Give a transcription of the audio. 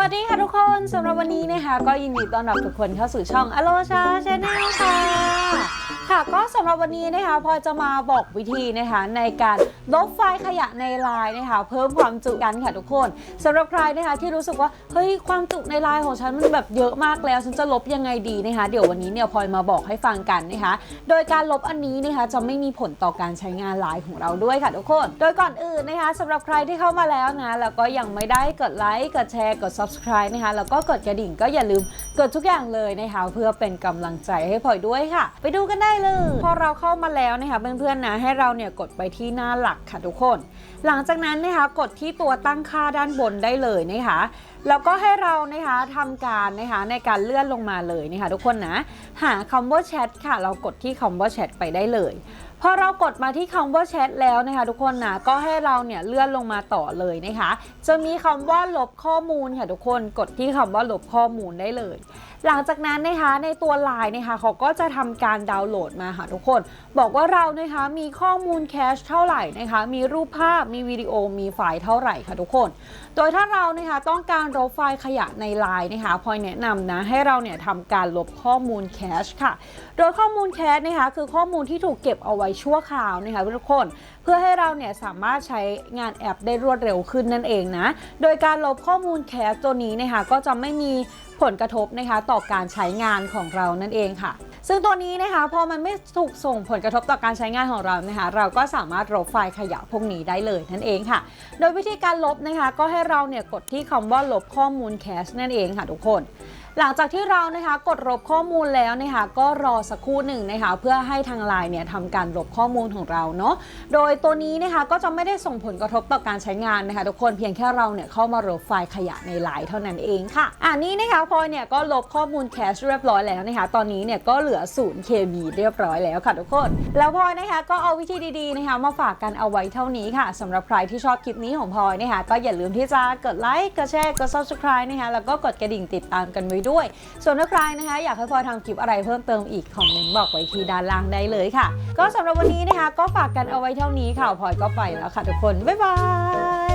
วัสดีค่ะทุกคนสำหรับวันนี้นะคะก็ยินดีต้อนรับทุกคนเข้าสู่ช่องอโลชาชาแนลค่ะ ค่ะก็สำหรับวันนี้นะคะพลอจะมาบอกวิธีนะคะในการ ลบไฟล์ขยะในไลน์นะคะ เพิ่มความจุกันค่ะทุกคนสำหรับใครนะคะที่รู้สึกว่าเฮ้ยความจุในไลน์ของฉันมันแบบเยอะมากแล้ว ฉันจะลบยังไงดีนะคะ เดี๋ยววันนี้เนี่ยพลอยมาบอกให้ฟังกันนะคะ โดยการลบอันนี้นะคะจะไม่มีผลต่อการใช้งานไลน์ของเราด้วยค่ะทุกคน โดยก่อนอื่นนะคะสำหรับใครที่เข้ามาแล้วนะแล้วก็ยังไม่ได้กดไลค์กดแชร์กด subscribe นะคะแล้วก็กดกระดิ่งก็อย่าลืมกดทุกอย่างเลยนะคะเพื่อเป็นกำลังใจให้พลอยด้วยค่ะ ไปดูกันได้เลย พอเราเข้ามาแล้วนะคะเพื่อนๆนะให้เราเนี่ยกดไปที่หน้าหลักค่ะทุกคน หลังจากนั้นนะคะกดที่ตัวตั้งค่าด้านบนได้เลยนะคะแล้วก็ให้เรานะคะทำการนะคะในการเลื่อนลงมาเลยนะคะทุกคนนะหาคำว่าแชทค่ะ เรากดที่คำว่าแชทไปได้เลย พอเรากดมาที่คำว่าแชทแล้วนะคะทุกคนนะก็ให้เราเนี่ยเลื่อนลงมาต่อเลยนะคะ จะมีคำว่าลบข้อมูลค่ะทุกคนกดที่คำว่าลบข้อมูลได้เลย หลังจากนั้นนะคะในตัวไลน์นะคะเขาก็จะทำการดาวน์โหลดมาค่ะทุกคน บอกว่าเรานะคะมีข้อมูลแคชเท่าไหร่นะคะ มีรูปภาพมีวิดีโอมีไฟล์เท่าไหร่ค่ะทุกคน โดยถ้าเรานะคะต้องการลบไฟล์ขยะในไลน์นะคะพอยแนะนำนะให้เราเนี่ยทำการลบข้อมูลแคชค่ะ โดยข้อมูลแคชนะคะคือข้อมูลที่ถูกเก็บเอาไว้ชั่วคราวนะคะทุกคน เพื่อให้เราเนี่ยสามารถใช้งานแอปได้รวดเร็วขึ้นนั่นเองนะ โดยการลบข้อมูลแคชตัวนี้นะคะก็จะไม่มีผลกระทบนะคะต่อการใช้งานของเรานั่นเองค่ะ ซึ่งตัวนี้นะคะพอมันไม่ถูกส่งผลกระทบต่อการใช้งานของเรานะคะ เราก็สามารถลบไฟล์ขยะพวกนี้ได้เลยนั่นเองค่ะ โดยวิธีการลบนะคะ ก็ให้เราเนี่ยกดที่คำว่าลบข้อมูลแคชนั่นเองค่ะทุกคน หลังจากที่เรานะคะกดลบข้อมูลแล้วนะคะก็รอสักครู่หนึ่งนะคะเพื่อให้ทางไลน์เนี่ยทำการลบข้อมูลของเราเนาะโดยตัวนี้นะคะก็จะไม่ได้ส่งผลกระทบต่อการใช้งานนะคะทุกคนเพียงแค่เราเนี่ยเข้ามาลบไฟล์ขยะในไลน์เท่านั้นเองค่ะอ่านี้นะคะพลอยเนี่ยก็ลบข้อมูลแคชเรียบร้อยแล้วนะคะตอนนี้เนี่ยก็เหลือ0 KB เรียบร้อยแล้วค่ะทุกคน แล้วพลอยนะคะก็เอาวิธีดีๆนะคะมาฝากกันเอาไว้เท่านี้ค่ะสำหรับใครที่ชอบคลิปนี้ของพลอยนะคะก็อย่าลืมที่จะกดไลค์กดแชร์กด subscribe นะคะแล้วก็กดกระดิ่งติดตามกันไว้ด้วย ส่วนถ้าใครนะคะ อยากให้พลอยทำคลิปอะไรเพิ่มเติมอีกคอมเมนต์บอกไว้ที่ด้านล่างได้เลยค่ะ ก็สำหรับวันนี้นะคะ ก็ฝากกันเอาไว้เท่านี้ค่ะพลอยก็ไปแล้วค่ะทุกคนบ๊ายบาย